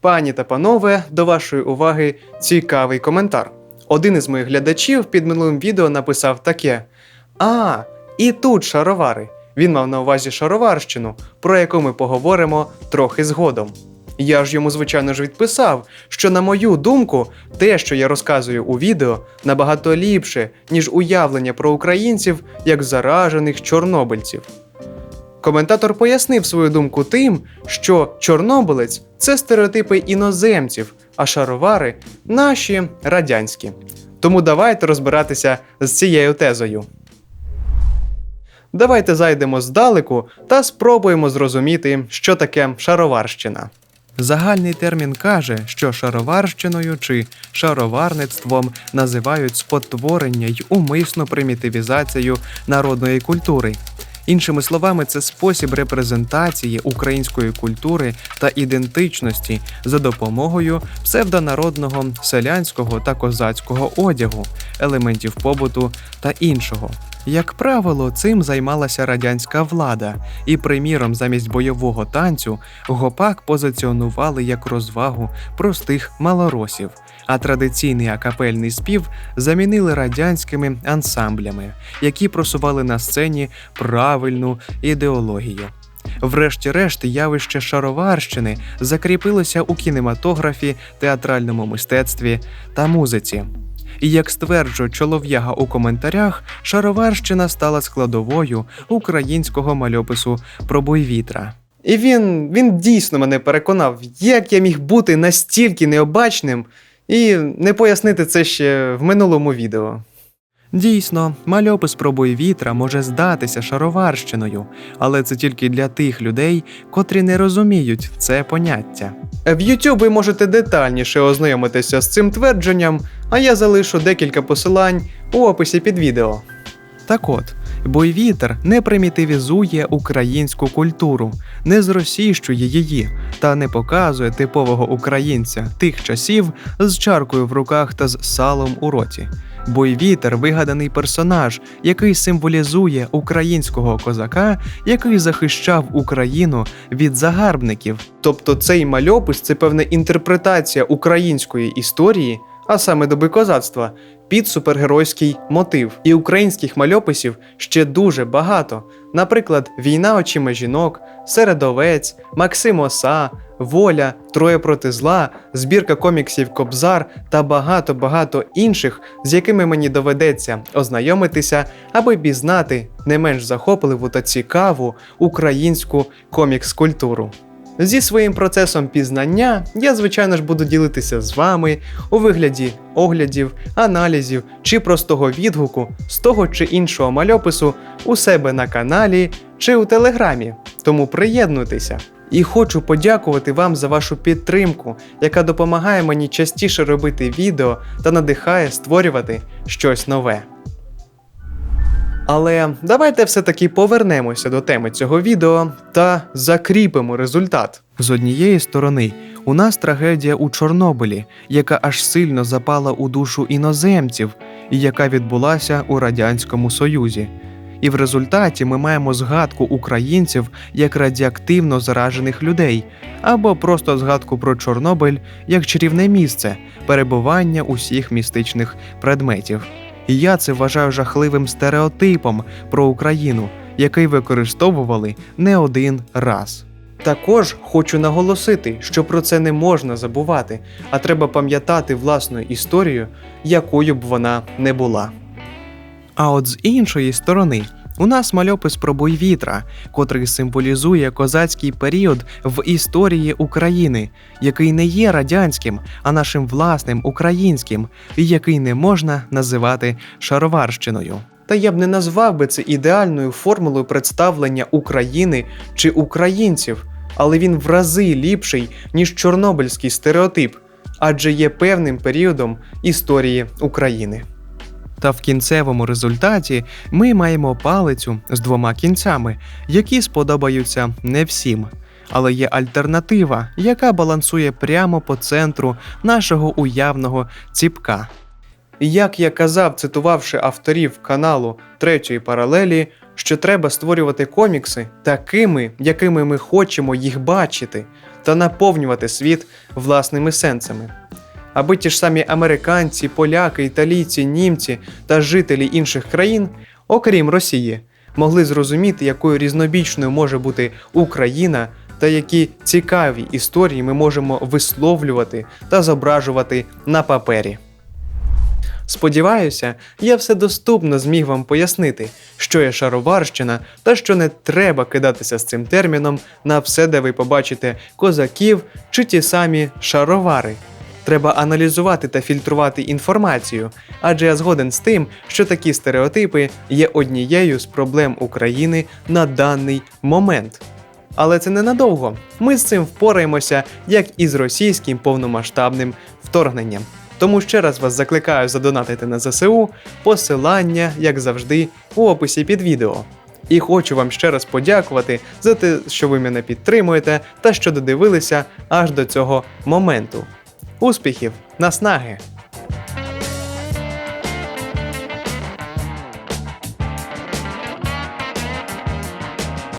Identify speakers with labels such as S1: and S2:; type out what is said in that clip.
S1: Пані та панове, до вашої уваги цікавий коментар. Один із моїх глядачів під минулим відео написав таке: А, і тут шаровари. Він мав на увазі шароварщину, про яку ми поговоримо трохи згодом. Я ж йому, звичайно ж, відписав, що, на мою думку, те, що я розказую у відео, набагато ліпше, ніж уявлення про українців як заражених чорнобильців. Коментатор пояснив свою думку тим, що чорнобилець це стереотипи іноземців, а шаровари наші радянські. Тому давайте розбиратися з цією тезою. Давайте зайдемо здалеку та спробуємо зрозуміти, що таке шароварщина. Загальний термін каже, що шароварщиною чи шароварництвом називають спотворення й умисну примітивізацію народної культури. Іншими словами, це спосіб репрезентації української культури та ідентичності за допомогою псевдонародного селянського та козацького одягу, елементів побуту та іншого. Як правило, цим займалася радянська влада, і, приміром, замість бойового танцю гопак позиціонували як розвагу простих малоросів, а традиційний акапельний спів замінили радянськими ансамблями, які просували на сцені правильну ідеологію. Врешті-решт, явище шароварщини закріпилося у кінематографі, театральному мистецтві та музиці. І як стверджує чолов'яга у коментарях, шароварщина стала складовою українського мальопису про вітра. І він, він дійсно мене переконав, як я міг бути настільки необачним і не пояснити це ще в минулому відео. Дійсно, мальопис про бой вітра може здатися шароварщиною, але це тільки для тих людей, котрі не розуміють це поняття. В YouTube ви можете детальніше ознайомитися з цим твердженням, а я залишу декілька посилань у описі під відео. Так от, бойвітер не примітивізує українську культуру, не зросійщує її та не показує типового українця тих часів з чаркою в руках та з салом у роті. Бойвітер вигаданий персонаж, який символізує українського козака, який захищав Україну від загарбників. Тобто цей мальопис це певна інтерпретація української історії, а саме доби козацтва, під супергеройський мотив. І українських мальописів ще дуже багато. Наприклад, Війна очима жінок, Середовець, Максим Оса, Воля, Троє проти зла, збірка коміксів Кобзар та багато-багато інших, з якими мені доведеться ознайомитися, аби пізнати не менш захопливу та цікаву українську комікс-культуру. Зі своїм процесом пізнання я, звичайно ж, буду ділитися з вами у вигляді оглядів, аналізів чи простого відгуку з того чи іншого мальопису у себе на каналі чи у телеграмі. Тому приєднуйтеся. І хочу подякувати вам за вашу підтримку, яка допомагає мені частіше робити відео та надихає створювати щось нове. Але давайте все-таки повернемося до теми цього відео та закріпимо результат. З однієї сторони, у нас трагедія у Чорнобилі, яка аж сильно запала у душу іноземців, і яка відбулася у Радянському Союзі. І в результаті ми маємо згадку українців як радіоактивно заражених людей, або просто згадку про Чорнобиль як чарівне місце перебування усіх містичних предметів. Я це вважаю жахливим стереотипом про Україну, який використовували не один раз. Також хочу наголосити, що про це не можна забувати, а треба пам'ятати власну історію, якою б вона не була. А от з іншої сторони, у нас мальопис про бой вітра, котрий символізує козацький період в історії України, який не є радянським, а нашим власним українським, і який не можна називати шароварщиною. Та я б не назвав би це ідеальною формулою представлення України чи українців, але він в рази ліпший, ніж чорнобильський стереотип, адже є певним періодом історії України. Та в кінцевому результаті ми маємо палицю з двома кінцями, які сподобаються не всім. Але є альтернатива, яка балансує прямо по центру нашого уявного ціпка. Як я казав, цитувавши авторів каналу третьої паралелі, що треба створювати комікси такими, якими ми хочемо їх бачити, та наповнювати світ власними сенсами. Аби ті ж самі американці, поляки, італійці, німці та жителі інших країн, окрім Росії, могли зрозуміти, якою різнобічною може бути Україна та які цікаві історії ми можемо висловлювати та зображувати на папері. Сподіваюся, я все доступно зміг вам пояснити, що є шароварщина та що не треба кидатися з цим терміном на все, де ви побачите козаків чи ті самі шаровари. Треба аналізувати та фільтрувати інформацію, адже я згоден з тим, що такі стереотипи є однією з проблем України на даний момент. Але це ненадовго. Ми з цим впораємося, як і з російським повномасштабним вторгненням. Тому ще раз вас закликаю задонатити на ЗСУ, посилання, як завжди, у описі під відео. І хочу вам ще раз подякувати за те, що ви мене підтримуєте та що додивилися аж до цього моменту. Успіхів, наснаги!